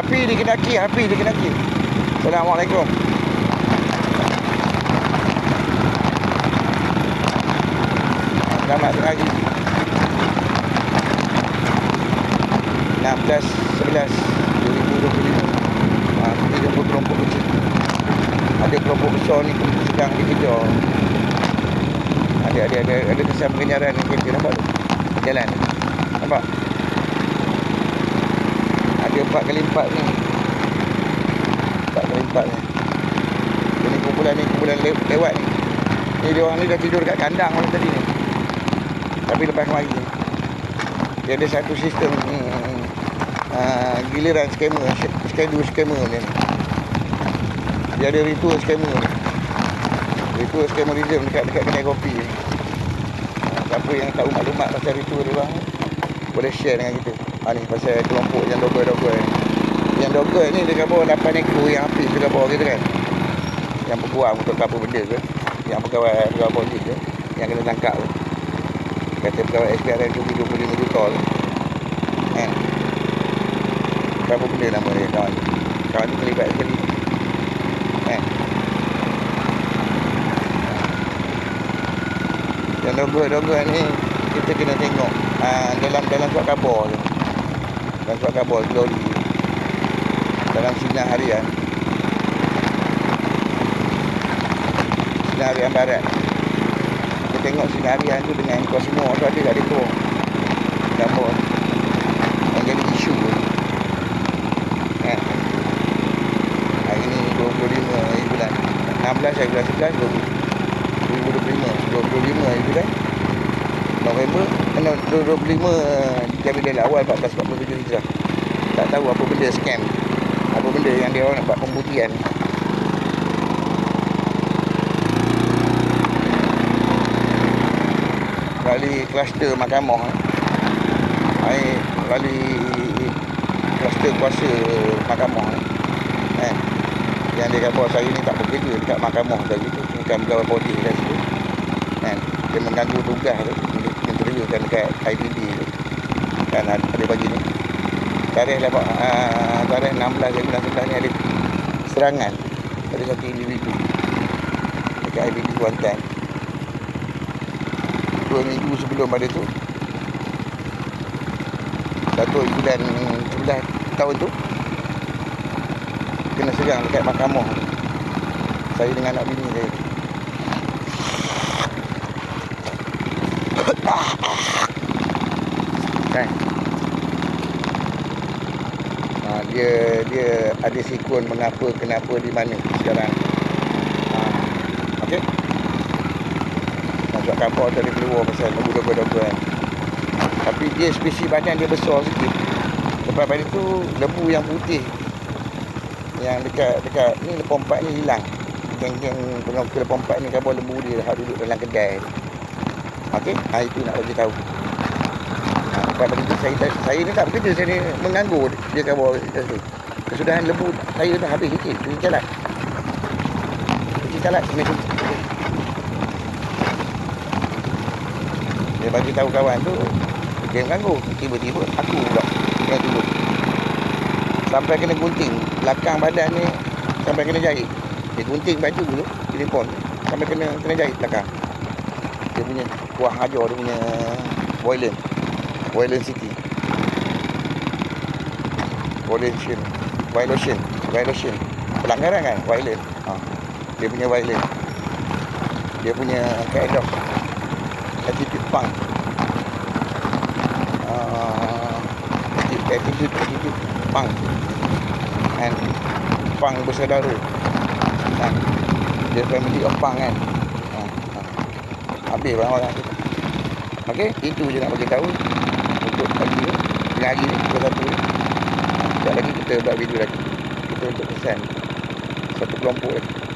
api dikenaki, api dikenaki. Assalamualaikum. Selamat pagi. 16 11 2025. Ha, kita jumpa kelompok kecil. Ada kelompok besar ni sedang dikejar. Ada ada ada ada kesan pengejaran ni kereta nampak tu. Jalan. Nampak? Ada 4 kali 4 ni. 4 kali 4 ni. Ini kumpulan ni kumpulan le lewat ni. Ni dia orang ni dah tidur kat kandang malam tadi ni. Tapi lepas mari ni. Dia ada satu sistem hmm, uh, giliran skamer, schedule skamer ni. Dia ada ritual skamer ni. Ritual skamerism dekat dekat kedai kopi ni. Uh, siapa yang tahu maklumat pasal ritual dia bang, boleh share dengan kita. Ha ni pasal kelompok yang doger-doger ni. Yang doger ni dekat bawah 8 ekor yang habis dekat bawah kita kan. Yang berbuang untuk apa benda ke. Yang pegawai pegawai polis ke. Yang kena tangkap tu. Kata pegawai SPRM tu 25 juta tu. Kan. Berapa benda nama dia kawan tu. Kawan tu terlibat sekali. Kan. Yang doger-doger ni kita kena tengok uh, dalam dalam surat khabar tu. Dalam surat khabar glory dalam sinar harian. Sinar harian barat. Kita tengok sinar harian tu dengan kau semua. Tu ada kat tu gambar yang jadi isu tu. Kan? Hari ni 25 hari bulan. 16 hari bulan 11 2025 25 hari bulan November eh, no, 25 Januari awal 1447 Hijrah. Tak tahu apa benda scam apa benda yang dia orang nak buat pembuktian. Kali kluster mahkamah hai kali kluster kuasa mahkamah kan yang dia kata saya ni tak bekerja dekat mahkamah tadi tu bukan pegawai polis kat situ kan dia mengganggu tugas tu kan dekat tu. Kan ada bagi ni. Tarikh lepas uh, tarikh 16 bulan 11 ni ada serangan ada satu individu. Dekat IBD Kuantan. Dua minggu sebelum pada tu satu bulan 11 tahun tu kena serang dekat mahkamah. Saya dengan anak bini saya kan? Ha, dia dia ada sikun mengapa kenapa di mana sekarang. Ha, okey. Masuk kapal tadi keluar pasal lebu-lebu-lebu kan tapi dia spesies badan dia besar sikit. Lepas pada tu lebu yang putih yang dekat dekat ni lepompat ni hilang. Geng-geng pengawal lepompat ni kapal lebu dia dah duduk dalam kedai okey ha, itu nak bagi tahu Lepas begitu saya, saya ni tak bekerja, saya ni menganggur dia kata itu. Kesudahan lebu saya dah habis sikit, calat. Cuci calat, kena cuci. Dia bagi tahu kawan tu, dia mengganggu. Tiba-tiba aku pula kena turun. Sampai kena gunting, belakang badan ni sampai kena jahit. Dia gunting baju tu, telefon. Sampai kena kena jahit belakang. Dia punya kuah hajar dia punya boiler. Violent City. Violation Violation Violation Pelanggaran kan? Violent ha. Dia punya violent Dia punya kaedah. Attitude punk. Uh, Attitude Attitude punk. And Punk bersaudara. Kan? Dia family of punk kan. Habis orang-orang tu Okey, itu je nak bagi tahu untuk pagi ni, tengah hari ni, pukul satu ni. Sekejap lagi kita buat video lagi. Kita untuk pesan satu kelompok lagi.